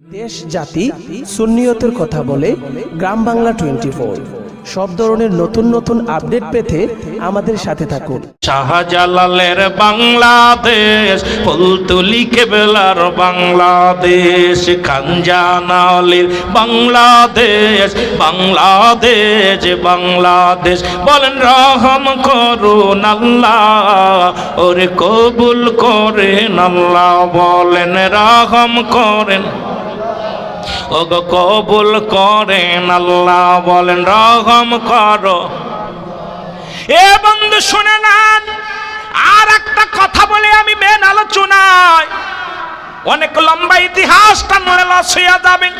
দেশ, জাতি, সুন্নিয়তের কথা বলে গ্রাম বাংলা টোয়েন্টি ফোর সব ধরনের নতুন নতুন আপডেট পেতে আমাদের সাথে থাকুন। শাহজালালের বাংলাদেশ, ফুলতুলি কেবলার বাংলাদেশ খানজানালির বাংলাদেশ বাংলাদেশ বাংলাদেশ। বলেন রহম করুন আল্লাহ, ওরে কবুল করেন আল্লাহ। বলেন রহম করেন। ওগো কবুল করেন আল্লাহ বলেন, রহম করো। এ বন্ধু, শুনে নেন, আর একটা কথা বলে আমি মেন আলোচনায়। অনেক লম্বা ইতিহাসটা মনে লস হইয়া যাবে।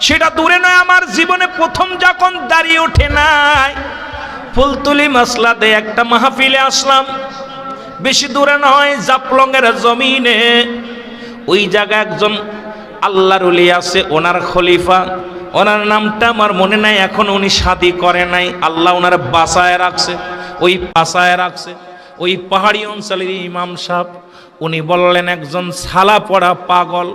সেটা দূরে নয়, আমার জীবনে প্রথম যখন দাঁড়িয়ে ওঠে নাই, ফুলতুলি মাসলাতে একটা মাহফিলে আসলাম। বেশি দূরে নয় জাপলংয়ের জমিনে। ওই জায়গায় একজন আল্লাহর আছে, ওনার খলিফা। ওনার নামটা আমার মনে নাই, এখন উনি শাদি করে নাই। আল্লাহ ওনার বাসায় রাখছে, ওই বাসায় রাখছে। ওই পাহাড়ি অঞ্চলের ইমাম সাহ উনি বললেন, একজন ছালা পড়া পাগল।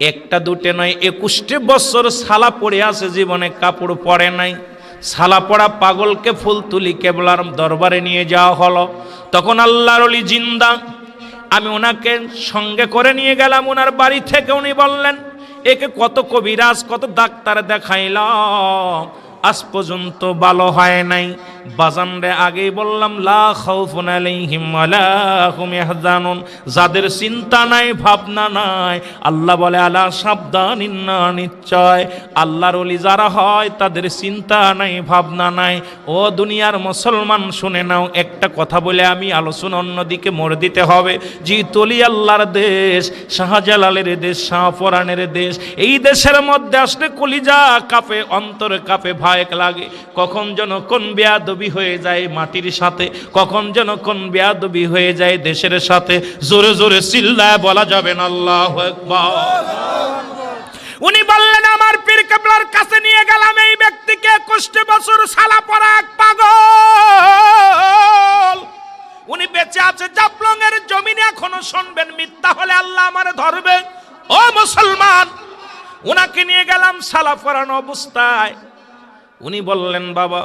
একটা দুটে নয়, একুশটি বছর সালা পড়ে আছে, জীবনে কাপড় পরে নাই। সালা পড়া পাগলকে ফুল তুলি কেবলার দরবারে নিয়ে যাওয়া হলো। তখন আল্লাহর অলি জিন্দা আমি ওনাকে সঙ্গে করে নিয়ে গেলাম, ওনার বাড়ি থেকে উনি বললেন, একে কত কবিরাজ, কত ডাক্তার দেখাইলাম আজ পর্যন্ত ভালো হয় নাই। বাজানরে আগেই বললাম, লা হুম যাদের চিন্তা নাই, ভাবনা নাই, আল্লাহ বলে, আলা সাবধান ইন্না নিশ্চয়। আল্লাহর ওলি যারা হয়, তাদের চিন্তা নাই, ভাবনা নাই। ও দুনিয়ার মুসলমান, শুনে নাও, একটা কথা বলে আমি আলোচনা অন্যদিকে মোড় দিতে হবে। জি তলি আল্লাহর দেশ, শাহজালালের দেশ শাহপরানের দেশ, এই দেশের মধ্যে আসলে কলিজা কাপে, অন্তরে কাপে ভায়ক লাগে। কখন যেন কোন বেয়াদবি হয়ে যায় মাটির সাথে, কখন যেন কোন বেয়াদবি হয়ে যায় দেশের সাথে, জোরে জোরে চিল্লায় বলা যাবে না, আল্লাহ উনি বললেন, আমার পীর কেবলার কাছে নিয়ে গেলাম এই ব্যক্তিকে একুশটি বছর সালা পরা এক পাগল। উনি বেঁচে আছে জাপলং এর জমিনে এখনও শুনবেন, মিথ্যা হলে আল্লাহ আমার ধরবে। ও মুসলমান, উনাকে নিয়ে গেলাম সালা পরানো অবস্থায়। উনি বললেন, বাবা,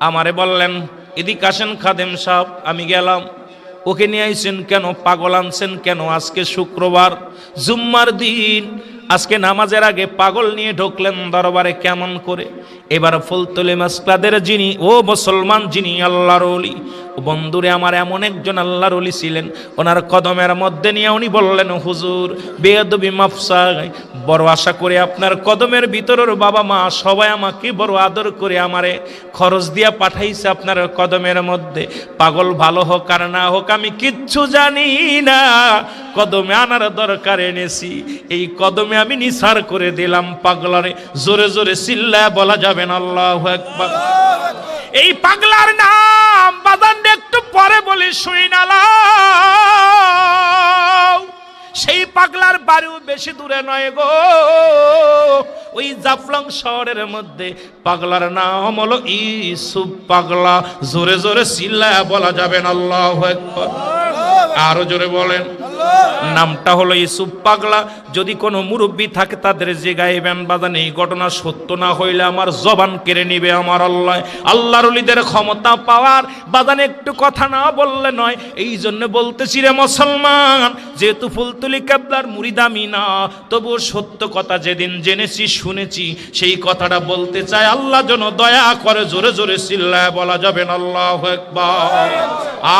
আমারে বললেন, এদিক আসেন খাদেম সাহ আমি গেলাম। ওকে নিয়ে আইছেন কেন? পাগল আনছেন কেন? আজকে শুক্রবার, জুম্মার দিন। আজকে নামাজের আগে পাগল নিয়ে ঢুকলেন দরবারে কেমন করে? এবার ফুলতলে মাসকাদের যিনি, ও মুসলমান যিনি আল্লাহর অলি বন্ধুরে, আমার এমন একজন আল্লাহর অলি ছিলেন, ওনার কদমের মধ্যে নিয়ে উনি বললেন, হুজুর বেদবি মাফসায় বড় আশা করে আপনার কদমের ভিতরের বাবা মা সবাই আমাকে বড় আদর করে আমারে খরচ দিয়া পাঠাইছে আপনার কদমের মধ্যে। পাগল ভালো হোক আর না হোক, আমি কিচ্ছু জানি না। কদমে আনার দরকার এনেছি। এই কদমে আমি নিসার করে দিলাম পাগলারে। জোরে জোরে চিল্লায় বলা যাবেন আল্লাহ একবার এই পাগলার নাম বাদান একটু পরে বলি শুই সেই পাগলার বাড়িও বেশি দূরে নয় গো। ওই জাফলং শহরের মধ্যে পাগলার নাম হলো ইসুফ পাগলা। জোরে জোরে চিল্লায় বলা যাবেন আল্লাহ আরও জোরে বলেন। নামটা হলো ইসুফ পাগলা। যদি কোনো মুরব্বী থাকে, তাদের যে গায়ে গাইবেন বাজান এই ঘটনা সত্য না হইলে আমার জবান কেড়ে নিবে আমার আল্লাহ। আল্লাহর অলিদের ক্ষমতা পাওয়ার বাজান একটু কথা না বললে নয়। এই জন্য বলতেছি রে মুসলমান, যেহেতু ফুলতুলি কেবলার মুরিদামি না, তবুও সত্য কথা যেদিন জেনেছি, শুনেছি, সেই কথাটা বলতে চাই। আল্লাহ যেন দয়া করে জোরে জোরে চিল্লায় বলা যাবেন, আল্লাহ একবার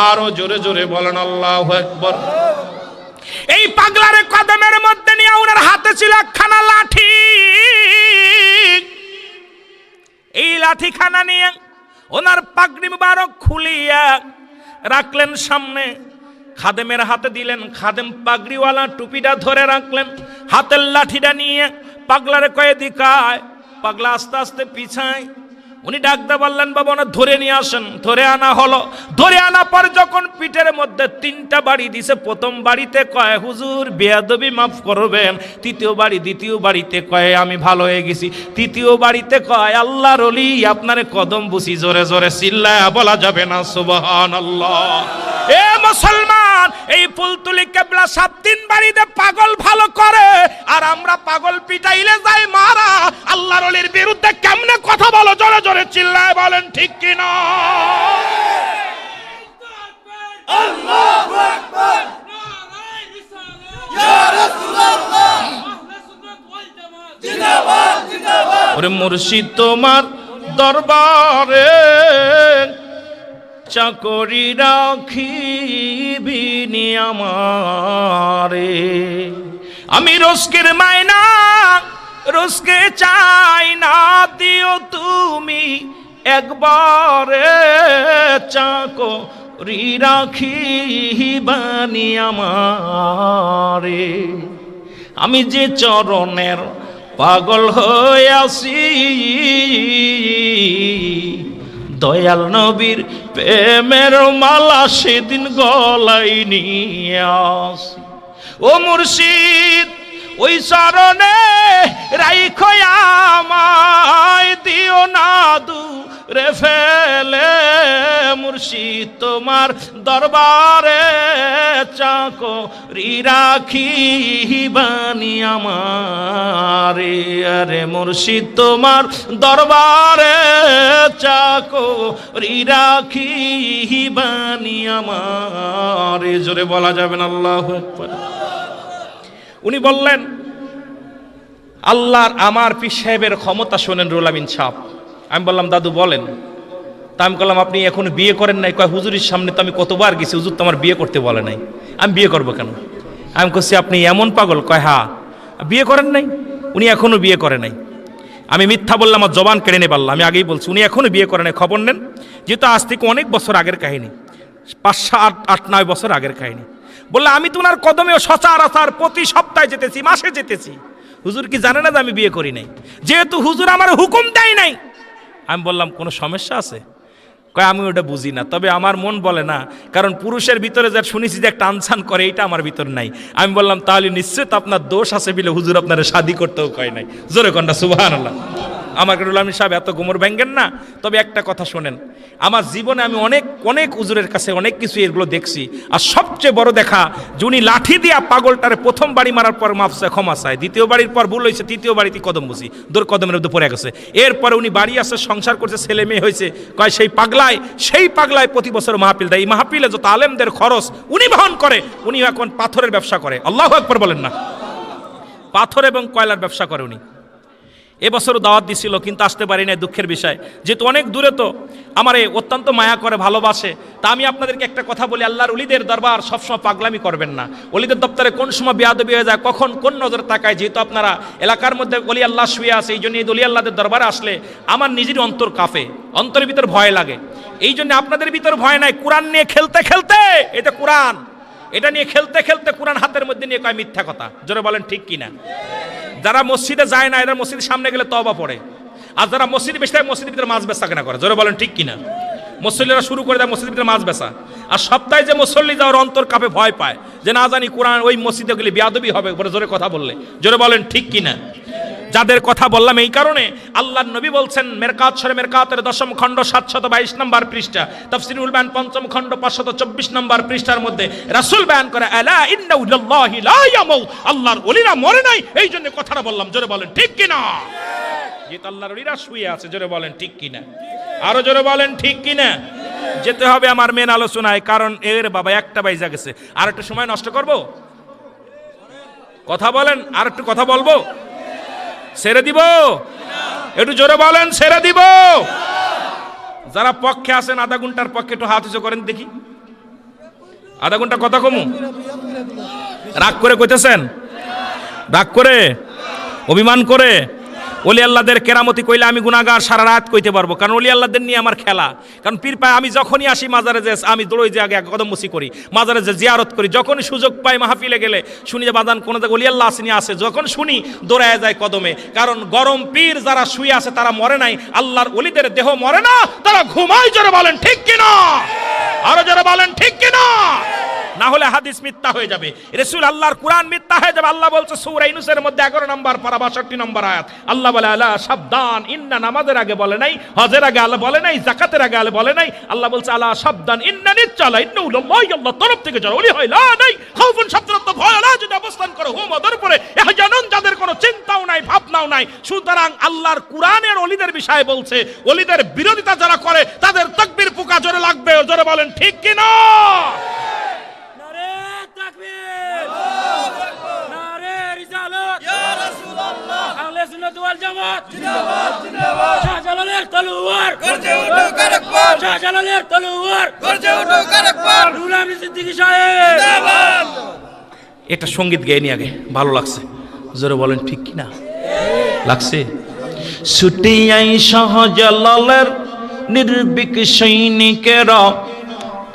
আরও জোরে জোরে বলেন, আল্লাহ একবার এই পাগলারে কদমের মধ্যে নিয়ে ওনার হাতে ছিল একখানা লাঠি। এই লাঠিখানা নিয়ে ওনার পাগড়ি মুবারক খুলিয়া রাখলেন সামনে। খাদেমের হাতে দিলেন। খাদেম পাগড়িওয়ালা টুপিটা ধরে রাখলেন। হাতের লাঠিটা নিয়ে পাগলারে কয়ে দিকায়। পাগলা আস্তে আস্তে পিছায়। উনি ডাকতে বললেন, বাবা ওনা ধরে নিয়ে আসেন। ধরে আনা হলো। ধরে আনা পর যখন পিঠের মধ্যে তিনটা বাড়ি দিছে, প্রথম বাড়িতে কয়, হুজুর, বেয়াদবি মাফ করবেন। তৃতীয় বাড়ি, দ্বিতীয় বাড়িতে কয়, আমি ভালো হয়ে গেছি। তৃতীয় বাড়িতে কয়, আল্লাহর অলি আপনারে কদম বুঝি জোরে জোরে চিল্লায় বলা যাবে না সুবহান আল্লাহ এ মুসলমান! এই ফুলতুলি কেবলা সাত দিন বাড়িতে পাগল ভালো করে। আর আমরা পাগল পিটাইলে যায় মারা। আল্লাহর অলির বিরুদ্ধে কেমনে কথা বলো? জোরে জোরে চিল্লায় বলেন ঠিক কিনা ওরে মুর্শিদ তোমার দরবারে চাকরি রাখিবিনি আমারে। আমি রস্কের মায়না রস্কে চাই না দিও তুমি একবারে চাকরি রাখিবানি আমারে। আমি যে চরণের পাগল হয়ে আসি, দয়াল নবীর প্রেমের মালা সেদিন গলাই নিয়ে আসি। ও মুর্শিদ, ওই চরণে রাইখয়া আমায়, দিও না দু রে ফেলে মুর্শিদ তোমার দরবারে চাকো রাখি বানি আমারে। আরে মুর্শিদ তোমার দরবারে চাকো রাখি বানি আমারে। জোরে বলা যাবে না, আল্লাহ উনি বললেন, আল্লাহর আমার পীর সাহেবের ক্ষমতা শোনেন রুল আমিন সাপ আমি বললাম, দাদু বলেন তা আমি বললাম, আপনি এখন বিয়ে করেন নাই? কয়, হুজুরির সামনে তো আমি কতবার গেছি, হুজুর তো আমার বিয়ে করতে বলে নাই। আমি বিয়ে করব কেন? আমি করছি আপনি এমন পাগল? কয়, হা, বিয়ে করেন নাই, উনি এখনও বিয়ে করে নাই। আমি মিথ্যা বললাম, আমার জবান কেড়ে নে পারলাম আমি আগেই বলছি, উনি এখনও বিয়ে করে নাই। খবর নেন, যেহেতু আজ থেকে অনেক বছর আগের কাহিনী, পাঁচ, সাত, আট, নয় বছর আগের কাহিনী। বললে, আমি তো ওনার কদমেও সচরাচর প্রতি সপ্তাহে যেতেছি, মাসে যেতেছি। হুজুর কি জানে না যে আমি বিয়ে করি নাই? যেহেতু হুজুর আমার হুকুম দেয় নাই। আমি বললাম, কোনো সমস্যা আছে? কয়, আমি ওটা বুঝি না। তবে আমার মন বলে না, কারণ পুরুষের ভিতরে যা শুনেছি যে একটা আনসান করে এটা আমার ভিতর নাই। আমি বললাম, তাহলে নিশ্চিত আপনার দোষ আছে বলে হুজুর আপনারা শাদি করতেও কয় নাই। জোরে কন্যা সুবাহ আল্লাহ আমার রুলামি সাহেব এত গোমর ভেঙ্গেন না। তবে একটা কথা শোনেন, আমার জীবনে আমি অনেক অনেক উজুরের কাছে অনেক কিছু এগুলো দেখছি। আর সবচেয়ে বড় দেখা, যে উনি লাঠি দিয়া পাগলটারে প্রথম বাড়ি মারার পর মাপসে ক্ষমা চায়, দ্বিতীয় বাড়ির পর ভুল হয়েছে, তৃতীয় বাড়িতে কদম বুঝি, দূর কদমের মধ্যে পড়ে গেছে। এরপরে উনি বাড়ি আসে, সংসার করছে, ছেলে মেয়ে হয়েছে, কয় সেই পাগলায় সেই পাগলায় প্রতি বছর মাহফিল দেয়। এই মাহফিলে যত আলেমদের খরচ উনি বহন করে উনি এখন পাথরের ব্যবসা করে। আল্লাহ একবার বলেন না। পাথর এবং কয়লার ব্যবসা করে উনি। এবছরও দাওয়াত দিছিল, কিন্তু আসতে পারি না দুঃখের বিষয়। যেহেতু অনেক দূরে তো, আমার এই অত্যন্ত মায়া করে, ভালোবাসে। তা আমি আপনাদেরকে একটা কথা বলি, আল্লাহর অলিদের দরবার সবসময় পাগলামি করবেন না। অলিদের দপ্তরে কোন সময় বেয়াদবি হয়ে যায়, কখন কোন নজর তাকায়, যেহেতু আপনারা এলাকার মধ্যে অলি আল্লাহ শুয়ে আছে, এই জন্য এই অলি আল্লাহদের দরবারে আসলে আমার নিজের অন্তর কাঁপে, অন্তরের ভিতর ভয় লাগে। এই জন্য আপনাদের ভিতর ভয় নাই, কোরআন নিয়ে খেলতে খেলতে এটা কোরআন, এটা নিয়ে খেলতে খেলতে কোরআন হাতের মধ্যে নিয়ে কয় মিথ্যা কথা, জোরে বলেন ঠিক কিনা? যারা মসজিদে যায় না, এরা মসজিদের সামনে গেলে তবা পড়ে। আর যারা মসজিদ বেশি থাকে, মসজিদের ভিতরে মাছ বেচা কেনা করে। জোরে বলেন ঠিক কিনা? মুসল্লিরা শুরু করে দেয় মসজিদের ভিতরে মাছ বেচা। আর সপ্তাহে যে মুসল্লি যাওয়ার অন্তর কাপে ভয় পায়, যে না জানি কোরআন ওই মসজিদে গেলে বিয়াদবি হবে বলে জোরে কথা বললে। জোরে বলেন ঠিক কিনা? যাদের কথা বললাম এই কারণে আল্লাহ নবী বলছেন, মেরকাত সরে মেরকাতের দশম খণ্ড সাতশত বাইশ নম্বর পৃষ্ঠা, তফসিরুল বায়ান পঞ্চম খণ্ড পাঁচশত চব্বিশ নম্বর পৃষ্ঠার মধ্যে রাসূল বয়ান করে আল্লাহর ওলিরা মরে নাই, এই জন্য কথাটা বললাম, জোরে বলেন, ঠিক কিনা? যেহেতু আল্লাহর ওলিরা শুয়ে আছে, জোরে বলেন, ঠিক কিনা? আরও জোরে বলেন, ঠিক কিনা? যেতে হবে আমার মেন আলোচনায়, কারণ এর বাবা একটা বাইজা গেছে। আর একটু সময় নষ্ট করব? কথা বলেন, আর একটু কথা বলব? ছেড়ে দিব? একটু জোরে বলেন, ছেড়ে দিব? যারা পক্ষে আছেন, আধা ঘণ্টার পক্ষে একটু হাত উঁচু করেন দেখি। আধা ঘণ্টা কথা কমু? রাগ করে কইতেছেন? রাগ করে? অভিমান করে? অলি আল্লাহদের কেরামতি কইলে আমি গুনাগার সারা রাত কইতে পারব। কারণ অলি আল্লাহদের নিয়ে আমার খেলা। কারণ পীর পায়, আমি যখনই আসি মাজারে যে আমি দৌড়ই যে আগে কদম মুসি করি, মাজারে যে জিয়ারত করি, যখনই সুযোগ পাই মাহফিলে গেলে শুনি যে বাদান কোনো জায়গায় অলি আল্লাহ আসেনি, আসে। যখন শুনি দৌড়ায় যায় কদমে। কারণ গরম পীর যারা শুয়ে আছে তারা মরে নাই, আল্লাহর অলিদের দেহ মরে না, তারা ঘুমায় জোরে বলেন, ঠিক কিনা? আরও জোরে বলেন, ঠিক কিনা? না হলে হাদিস মিথ্যা হয়ে যাবে। রসুল আল্লাহর কোরআন মিথ্যা হয়ে যাবে। আল্লাহ বলছে, সূরা ইউনূসের মধ্যে 11 নম্বর পারা 62 নম্বর আয়াত। আল্লাহ বলে আল্লাহ সাবধান ইন্না নামাজের আগে বলে নাই, হজের আগে আল্লাহ বলে নাই, যাকাতের আগে আল্লাহ বলে নাই। আল্লাহ বলছে আল্লাহ সাবধান ইন্না নিচ্চালা ইন্না তরফ থেকে যারা ওলি হয়, লা নাই, খাউফুন শব্দের ভয় আলা যদি অবস্থান করো, হুম ওদের উপরে ইহজানুন যাদের কোনো চিন্তা কোথাও নাই, সুতরাং আল্লাহর কুরআনের অলিদের বিষয়ে বলছে অলিদের বিরোধিতা যারা করে, তাদের তকবির পোকা জোরে লাগবে, জোরে বলেন, ঠিক কি না নারে তাকবীর নারে রিসালাত ইয়া রাসূলুল্লাহ আহলে সুন্নাত ওয়াল জামাত জিন্দাবাদ জিন্দাবাদ। শাহজালালের তলোয়ার। গর্জে উঠো কারকবার শাহজালালের তলোয়ার। গর্জে উঠো কারকবার নুর সিদ্দিকী সাহেব। জিন্দাবাদ। একটা সংগীত গেয়ে নি আগে ভালো লাগছে। জোরে বলেন ঠিক কি না? লাগছে? ছুটিয়াই সহজলালের নির্বিক সৈনিকেরা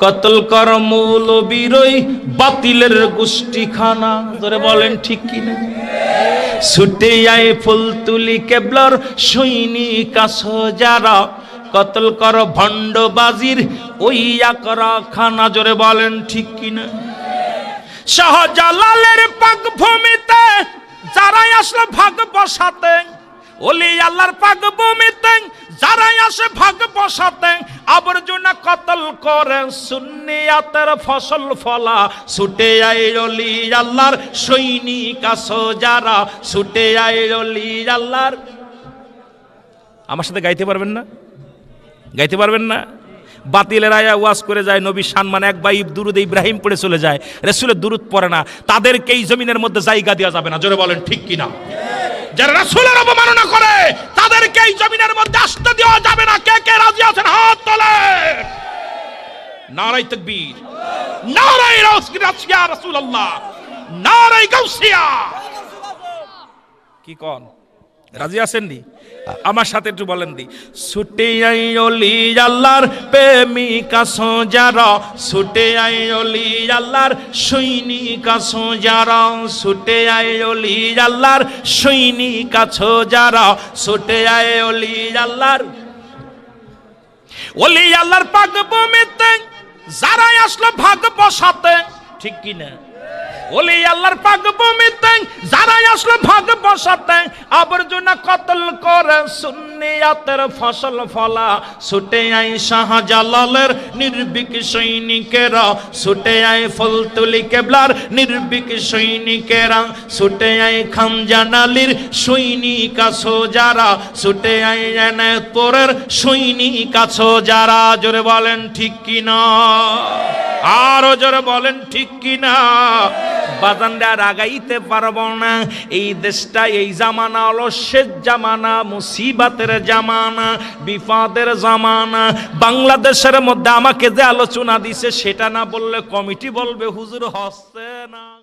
কতল কর মূল বিরই বাতিলের গোষ্ঠীখানা। ধরে বলেন ঠিক কি না? ছুটে আয় ফুল তুলি কেবলর সৈনিক আসো যারা। কতল কর ভণ্ডবাজির ওই আকরা খানা জোরে বলেন, ঠিক কিনা? শাহজালালের পাক ভূমিতে যারাই আসলো ভাগ বসাতে ওলি আল্লাহর পাক ভূমিতে যারাই আসে ভাগ বসাতে, আবর্জনা কতল করে, সুন্নিয়াতের ফসল ফলা। ছুটে আয় অলি আল্লাহর সৈনিক আসো যারা, ছুটে আয় অলি আল্লাহর। আমার সাথে গাইতে পারবেন না? গাইতে পারবেন না? বাতিলের আয়া ওয়াজ করে যায় নবী সানমান এক বাই দুরুদ ইব্রাহিম পড়ে চলে যায়, রসুলের দুরুদ পড়ে না। তাদেরকে এই জমিনের মধ্যে জায়গা দেওয়া যাবে না। জোরে বলেন, ঠিক কিনা? যারা রাসুলের অবমাননা করে তাদেরকে এই জমিনের মধ্যে আসতে দেওয়া যাবে না। কে কে রাজি আছেন? হাত তোলে। নারাই তকবীর। নারাই রাসুল আল্লাহ নারাই গাউসিয়া। কি কন? রাজি আছেন নি? আমার সাথে একটু বলেন দি। ছুটে আই অলি আল্লাহর প্রেমিকা সোজারা ছুটে আই অলি আল্লাহর সৈনিকা সোজারা ছুটে আই অলি আল্লাহর সৈনিকা সোজারা ছুটে আই অলি আল্লাহর অলি আল্লাহর পাক বমিতে যারাই আসলো ভাগ বসাতে ঠিক কি না ওলি আল্লাহর পাক বমিতে যারাই আসলো ভাগ বসাতে আবর্জনা কতল করে সুন্নিয়াতের ফসল ফলা। ছুটে আই শাহজালালের নির্বিক সৈনিকেরা। ছুটে আই ফুলতুলি কেবলার নির্বিক সৈনিকেরা। ছুটে আই খানজানালির সৈনিক আছো যারা। ছুটে আই এনায়তপুরের সৈনিক আছো যারা। জোরে বলেন, ঠিক কিনা আরও জোরে বলেন, ঠিক কিনা? বাজানরা রাগাইতে পারব না। এই দেশটা, এই জামানা হলো শেষ জামানা, মুসিবাতের জামানা বিপদের জামানা। বাংলাদেশের মধ্যে আমাকে যে আলোচনা দিছে, সেটা না বললে কমিটি বলবে, হুজুর হস্তে না।